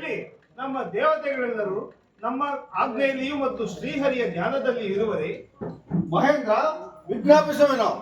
ಆಳ್ವಿಕೆಯಲ್ಲಿ ನಮ್ಮ ದೇವತೆಗಳೆಲ್ಲರೂ ನಮ್ಮ ಆಜ್ಞೆಯಲ್ಲಿಯೂ ಮತ್ತು ಶ್ರೀಹರಿಯ ಜ್ಞಾನದಲ್ಲಿ ಇರುವರೆ. ಮಹೇಂದ್ರ ವಿಜ್ಞಾಪಿಸುವೆ ಸಾರಿ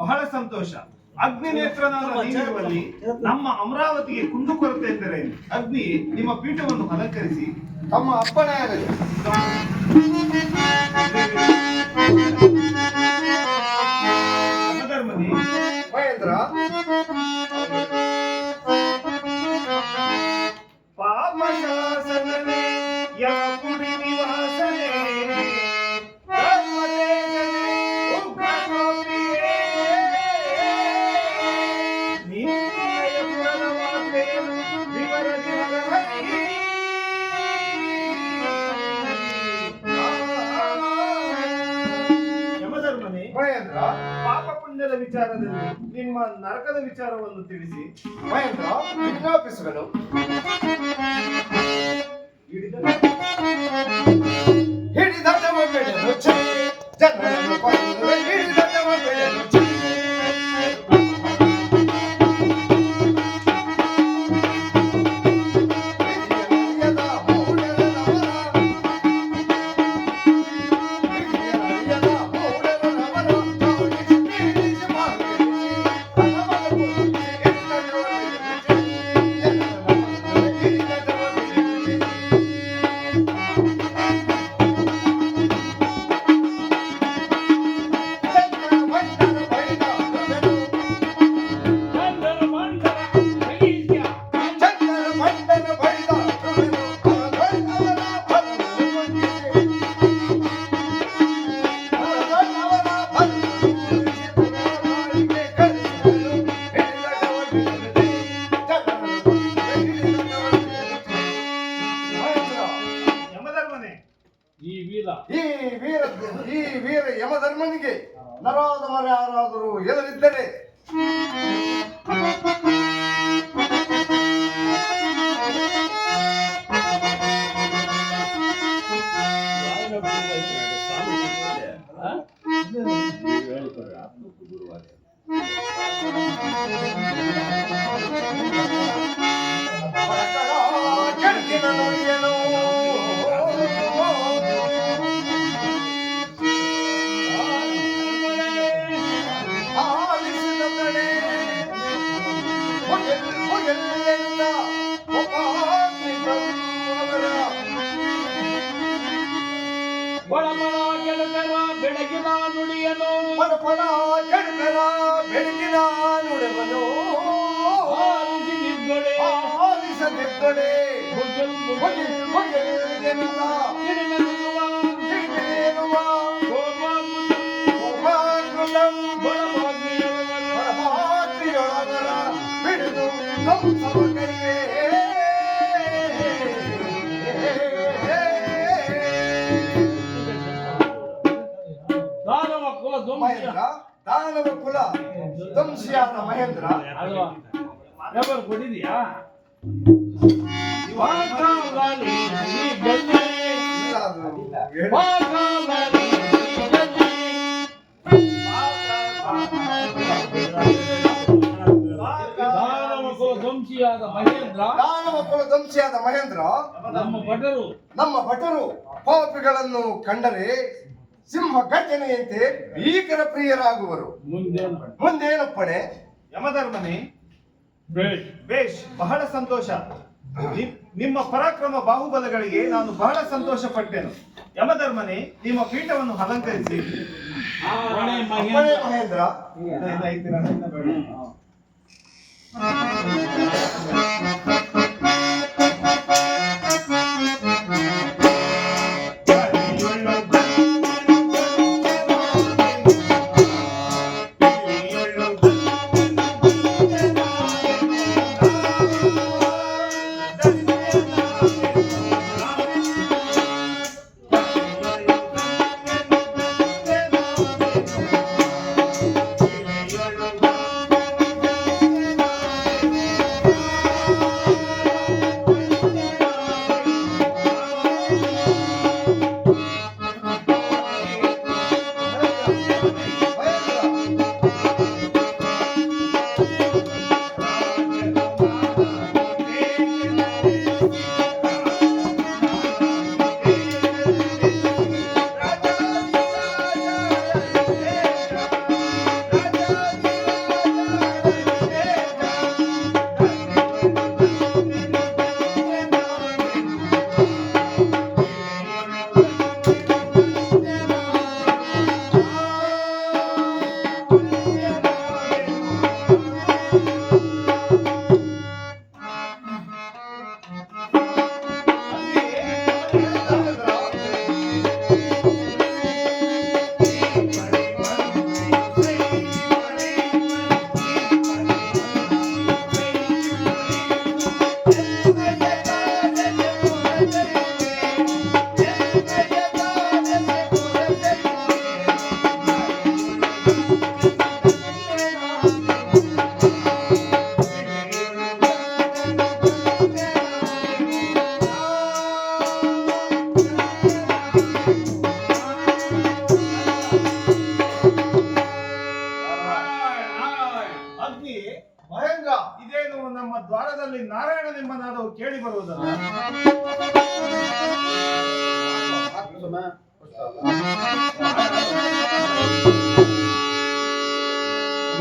ಬಹಳ ಸಂತೋಷ ಅಗ್ನಿ ನೇತ್ರನಾದ ನಮ್ಮ ಅಮರಾವತಿಗೆ ಕುಂದುಕೊರತೆ ಎಂದರೆ ಅಗ್ನಿ ನಿಮ್ಮ ಪೀಠವನ್ನು ಅಲಂಕರಿಸಿ ತಮ್ಮ ಅಪ್ಪಣೆ ಆಗಲಿ ಸಮಧರ್ಮನಿ ಮಹೇಂದ್ರ ನರಕದ ವಿಚಾರವನ್ನು ತಿಳಿಸಿ ಮಹೇಂದ್ರ ವಿಜ್ಞಾಪಿಸುವೆನು. ಈ ವೀರ. ಈ ವೀರ ಈ ವೀರ ಯಮಧರ್ಮನಿಗೆ ನರಾದವರು ಯಾರಾದರೂ ಎದುರಿದ್ದರೆ ಪಡಪಡ ಕೆಡಕರ ಬೆಳಗಿನ ನುಡಿವನು ಆಲಿಸಿ ನಿದ್ದೊಡೆ ಆಲಿಸದಿದ್ದಡೆ ಹೊಗೆಲ್ ಹೊಗೆಲ್ ಹೊಗೆಲ್ಲೆಂದ ಹಿಡಿಮೆನ್ನುವ ದಾನವ ಕುಲ ದಂಶಿಯಾದ ಮಹೇಂದ್ರ. ಕೊಟ್ಟಿದ್ಯಾ? ಮಹೇಂದ್ರ. ದಾನವ ಕುಲ ದಂಶಿಯಾದ ಮಹೇಂದ್ರ. ನಮ್ಮ ಭಟರು. ನಮ್ಮ ಭಟರು ಪಾಪಿಗಳನ್ನು ಕಂಡರೆ ಸಿಂಹ ಗರ್ಜನೆಯಂತೆ ಭೀಕರ ಪ್ರಿಯರಾಗುವರು. ಮುಂದೇನು ಮುಂದೇನಪ್ಪಣೆ ಯಮಧರ್ಮನೇ ಬೇಷ್. ಬೇಷ್ ಬಹಳ ಸಂತೋಷ. ನಿ- ನಿಮ್ಮ ಪರಾಕ್ರಮ ಬಾಹುಬಲಗಳಿಗೆ ನಾನು ಬಹಳ ಸಂತೋಷ ಪಟ್ಟೆನು ಯಮಧರ್ಮನೇ ನಿಮ್ಮ ಪೀಠವನ್ನು ಅಲಂಕರಿಸಿ. ಅಪ್ಪಣೆ ಮಹೇಂದ್ರ. ಮಹೇಂದ್ರ. ಇನ್ನ- ಇನ್ನ ಐತಿರ, ಇನ್ನ ಬೇಡ.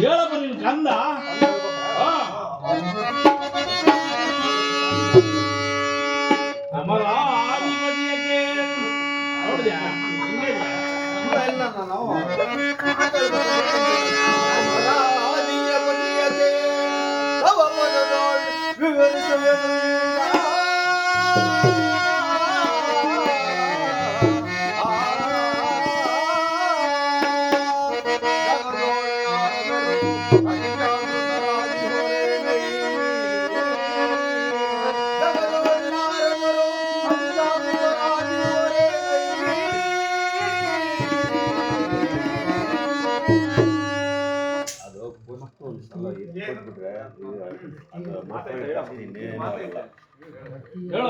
ஏழமரின் கந்தா அமரா விவரிக்க வேண்டும். ಹೇಳ.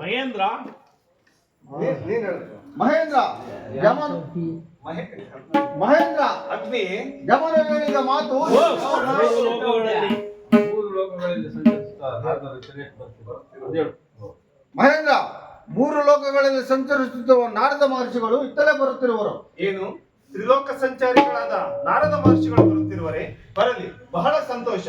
ಮಹೇಂದ್ರ? ಮಹೇಂದ್ರ ಯಮನ್ ಮಹೇಂದ್ರ ಅಗ್ನಿ. ಯಮನ ಹೇಳಿದ ಮಾತು? ಮೂರು ಲೋಕಗಳಲ್ಲಿ. ಮೂರು ಲೋಕಗಳಲ್ಲಿ ಸಂಚರಿಸುತ್ತಾ ನಾರದರು ಸರಿಯಾಗಿ ಬರ್ತಿದ್ರು. ಮಹೇಂದ್ರ ಮೂರು ಲೋಕಗಳಲ್ಲಿ ಸಂಚರಿಸುತ್ತಿರುವ ನಾರದ ಮಹರ್ಷಿಗಳು ಇತ್ತಲೇ ಬರುತ್ತಿರುವರು. ಏನು? ತ್ರಿಲೋಕ ಸಂಚಾರಿಗಳಾದ ನಾರದ ಮಹರ್ಷಿಗಳು ಬರುತ್ತಿರುವರೆ ಬರಲಿ ಬಹಳ ಸಂತೋಷ.